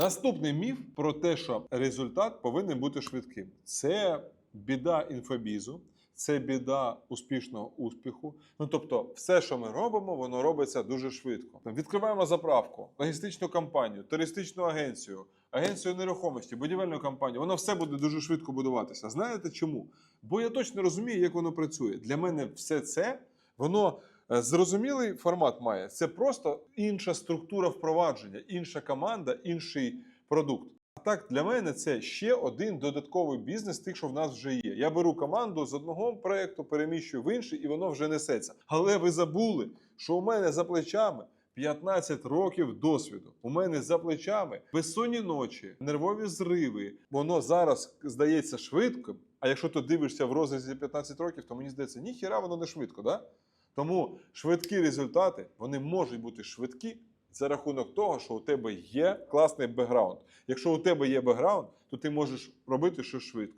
Наступний міф про те, що результат повинен бути швидким. Це біда інфобізу, це біда успішного успіху. Ну тобто, все, що ми робимо, воно робиться дуже швидко. Відкриваємо заправку, логістичну компанію, туристичну агенцію, агенцію нерухомості, будівельну компанію. Воно все буде дуже швидко будуватися. Знаєте чому? Бо я точно розумію, як воно працює. Для мене все це воно. Е, Зрозумілий формат має це просто інша структура впровадження, інша команда, інший продукт. А так для мене це ще один додатковий бізнес, тих, що в нас вже є. Я беру команду з одного проекту, переміщую в інший, і воно вже несеться. Але ви забули, що у мене за плечами 15 років досвіду. У мене за плечами безсонні ночі, нервові зриви. Воно зараз здається швидко. А якщо ти дивишся в розрізі 15 років, то мені здається, ніхіра воно не швидко, да? Тому швидкі результати вони можуть бути швидкі за рахунок того, що у тебе є класний бекграунд. Якщо у тебе є бекграунд, то ти можеш робити щось швидко.